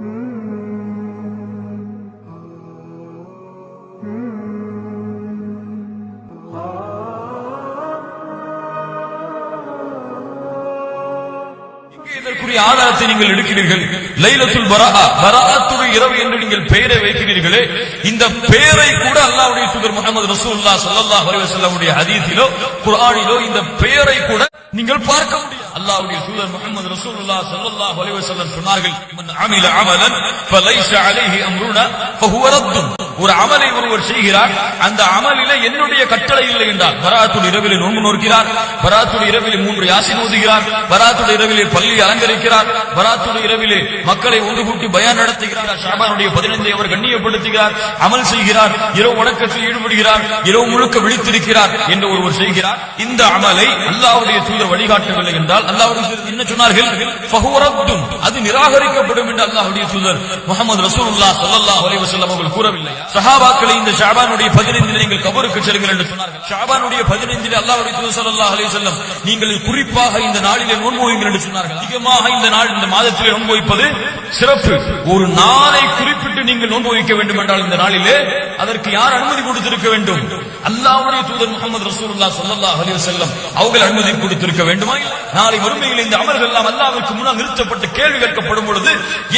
இங்கே இதற்குரிய ஆதாரத்தை நீங்கள் எடுக்கிறீர்கள். லைலத்துல் பராஅ பராஅத்துடைய இரவு என்று நீங்கள் பெயரை வைக்கிறீர்களே. இந்த பெயரை கூட அல்லாஹ்வுடைய தூதர் முகமது ரசூலுல்லாஹ் ஸல்லல்லாஹு அலைஹி வஸல்லமுடைய ஹதீஸிலோ குர்ஆனிலோ இந்த பெயரை கூட நீங்கள் பார்க்க முடியும். அல்லாஹ்வுடைய தூதர் முகமது ரசூலுல்லாஹ் ஸல்லல்லாஹு அலைஹி வஸல்லம் சொன்னார்கள் மன் அமில அமலன் ஃபலைஸ அலைஹி அம்ருனா ஃபஹுவ ரத்துன் ஒரு அமலை ஒருவர் செய்கிறார் அந்த அமலில என்னுடைய கட்டளை இல்லை என்றால் பராத்துடைய இரவிலே நோன்பு நோக்கிறார் பராத்துடைய இரவிலே மூன்று யாசி ஓதுகிறார் பராத்துடைய இரவிலே பள்ளி அலங்கரிக்கிறார் பராத்துடைய இரவிலே மக்களை ஒன்று கூட்டி பயன் நடத்துகிறார். ஷாபானுடைய பதினைந்தை அவர் கண்ணியப்படுத்துகிறார் அமல் செய்கிறார் இரவு வணக்கத்தில் ஈடுபடுகிறார் இரவு முழுக்க விழித்திருக்கிறார் என்று ஒருவர் செய்கிறார். இந்த அமலை அல்லாவுடைய தூதர் வழிகாட்டவில்லை என்றால் அல்லாவுடைய என்ன சொன்னார்கள்? ஃபஹுவ அது நிராகரிக்கப்படும் என்று அல்லாஹுடைய தூதர் முகமது ரசூல்லா ஸல்லல்லாஹு அலைஹி வஸல்லம் அவர்கள் கூறவில்லை சஹாபாக்களை இந்த ஷாபானுடைய பதினைந்தில் நீங்கள் கபருக்கு செல்லுங்கள் என்று சொன்னார்கள். ஷாபானுடைய பதினைந்தில் அல்லாஹ்வுடைய தூதர் ஸல்லல்லாஹு அலைஹி வஸல்லம் நீங்கள் குறிப்பாக இந்த நாளிலே நோன்பு வைங்கள் என்று சொன்னார்கள். அதிகமாக இந்த நாள் இந்த மாதத்திலே நோன்பு வைப்பது சிறப்பு. ஒரு நாளை குறிப்பிட்டு நீங்கள் நோன்பு வைக்க வேண்டும் என்றால் இந்த நாளிலே அதற்கு யார் அனுமதி கொடுத்திருக்க வேண்டும்? அல்லாவுடைய தூதர் முகமது ரசூல்லா சல்லா அலி செல்லம் அவர்கள் அனுமதி கொடுத்திருக்க வேண்டுமா நாளை வறுமையில் இந்த அமல்கள் எல்லாம் அல்லாவிற்கு முன்னால் நிறுத்தப்பட்டு கேள்வி கேட்கப்படும் பொழுது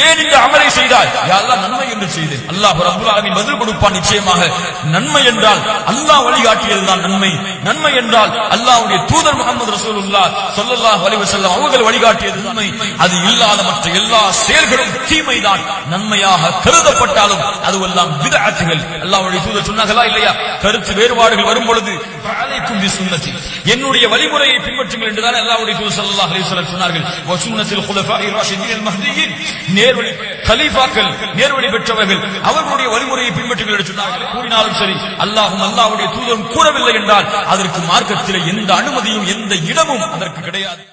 ஏன் இந்த அமலை செய்தாய்? யாரெல்லாம் நன்மை என்று செய்தேன். அல்லாஹ் ரப்பல் பதில் பதில் கொடுப்பான் நிச்சயமாக. நன்மை என்றால் அல்லாஹ் வழிகாட்டியதுதான் நன்மை. நன்மை என்றால் அல்லாஹ்வுடைய தூதர் முகமது ரசூலுல்லா சொல்லல்லாஹ் வலிவு செல்லம் அவர்கள் வழிகாட்டியது நன்மை. அது இல்லாத மற்ற எல்லா செயல்களும் தீமைதான். நன்மையாக கருதப்பட்டாலும் அதுவெல்லாம் விதஅத்துகள் அல்லாஹ்வுடைய தூதர் சொன்னார்களா இல்லையா? கருத்து வேறுபாடுகள் வரும் பொழுது என்னுடைய வழிமுறையை பின்பற்றுங்கள் என்றுதான் அல்லாஹ்வுடைய தூதர் சொல்லல்லாஹ் அலைஹி வஸல்லம் சொன்னார்கள். வ சுன்னத்தில் குலஃபாஇ மஹ்தியின் நேர்வழி கலீஃபாக்கள் நேர்வழி பெற்றவர்கள் அவர்களுடைய வழிமுறையை பின்பற்றுங்கள் என்று சொன்னார்கள். கூறினாலும் சரி அல்லாஹும் அல்லாஹுடைய தூதரும் கூறவில்லை என்றால் அதற்கு மார்க்கத்தில் எந்த அனுமதியும் எந்த இடமும் அதற்கு கிடையாது.